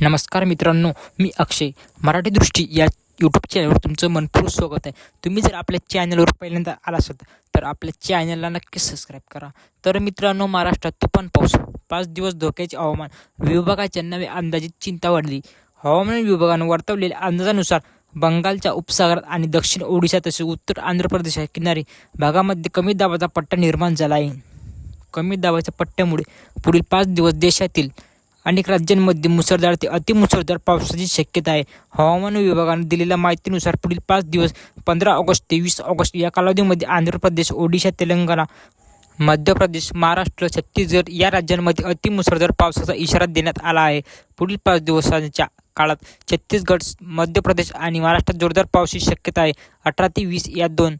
नमस्कार मित्रांनो मी अक्षय. मराठी दृष्टी या यूट्यूब चॅनलवर तुमचं मनपूर्वक स्वागत आहे. तुम्ही जर आपल्या चॅनलवर पहिल्यांदा आला असाल तर आपल्या चॅनलला नक्कीच सबस्क्राईब करा. तर मित्रांनो महाराष्ट्रात तुफान पाऊस पाच दिवस धोक्याचे हवामान विभागाच्या नवे अंदाजित चिंता वाढली. हवामान विभागानं वर्तवलेल्या अंदाजानुसार बंगालच्या उपसागरात आणि दक्षिण ओडिशा तसेच उत्तर आंध्र प्रदेशच्या किनारी भागामध्ये कमी दाबाचा पट्टा निर्माण झाला आहे. कमी दाबाच्या पट्ट्यामुळे पुढील पाच दिवस देशातील अनेक राज्यांमध्ये मुसळधार ते अतिमुसळधार पावसाची शक्यता आहे. हवामान विभागाने दिलेल्या माहितीनुसार पुढील पाच दिवस पंधरा ऑगस्ट ते वीस ऑगस्ट या कालावधीमध्ये आंध्र प्रदेश ओडिशा तेलंगणा मध्य प्रदेश महाराष्ट्र छत्तीसगड या राज्यांमध्ये अतिमुसळधार पावसाचा इशारा देण्यात आला आहे. पुढील पाच दिवसांच्या काळात छत्तीसगड मध्य प्रदेश आणि महाराष्ट्रात जोरदार पावसाची शक्यता आहे. अठरा ते वीस या दोन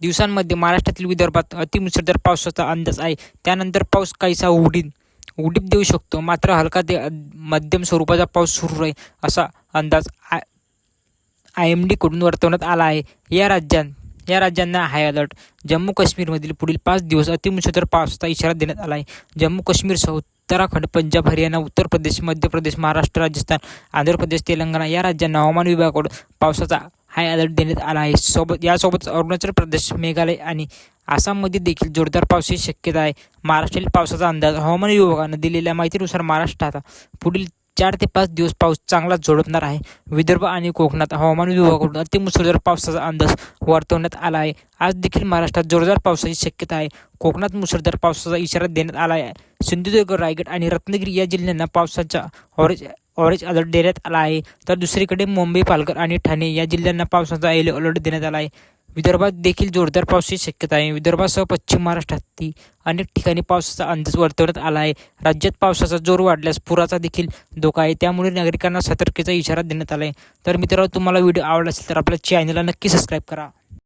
दिवसांमध्ये महाराष्ट्रातील विदर्भात अतिमुसळधार पावसाचा अंदाज आहे. त्यानंतर पाऊस काहीसा उघडीन उडीप देऊ शकतो. मात्र हलका ते मध्यम स्वरूपाचा पाऊस सुरू राहील असा अंदाज आय आय एम डीकडून वर्तवण्यात आला आहे. या राज्यात या राज्यांना हाय अलर्ट जम्मू काश्मीरमधील पुढील पाच दिवस अतिमुसळधार पावसाचा इशारा देण्यात आला आहे. जम्मू काश्मीरसह उत्तराखंड पंजाब हरियाणा उत्तर प्रदेश मध्य प्रदेश महाराष्ट्र राजस्थान आंध्र प्रदेश तेलंगणा या राज्यांना हवामान विभागाकडून पावसाचा हाय अलर्ट देण्यात आला आहे. सोबत यासोबत अरुणाचल प्रदेश मेघालय आणि आसाममध्ये देखील जोरदार पावसाची शक्यता आहे. महाराष्ट्रातील पावसाचा अंदाज हवामान विभागानं दिलेल्या माहितीनुसार महाराष्ट्रात पुढील चार ते पाच दिवस पाऊस चांगला झोडपणार आहे. विदर्भ आणि कोकणात हवामान विभागाकडून अतिमुसळधार पावसाचा अंदाज वर्तवण्यात आला आहे. आज देखील महाराष्ट्रात जोरदार पावसाची शक्यता आहे. कोकणात मुसळधार पावसाचा इशारा देण्यात आला आहे. सिंधुदुर्ग रायगड आणि रत्नागिरी या जिल्ह्यांना पावसाचा ऑरेंज ऑरेंज अलर्ट देण्यात आला आहे. तर दुसरीकडे मुंबई पालघर आणि ठाणे या जिल्ह्यांना पावसाचा येलो अलर्ट देण्यात आला आहे. विदर्भात देखील जोरदार पावसाची शक्यता आहे. विदर्भासह पश्चिम महाराष्ट्रातही अनेक ठिकाणी पावसाचा अंदाज वर्तवण्यात आला आहे. राज्यात पावसाचा जोर वाढल्यास पुराचा देखील धोका आहे. त्यामुळे नागरिकांना सतर्कतेचा इशारा देण्यात आला आहे. तर मित्रांनो तुम्हाला व्हिडिओ आवडला असेल तर आपल्या चॅनलला नक्की सबस्क्राईब करा.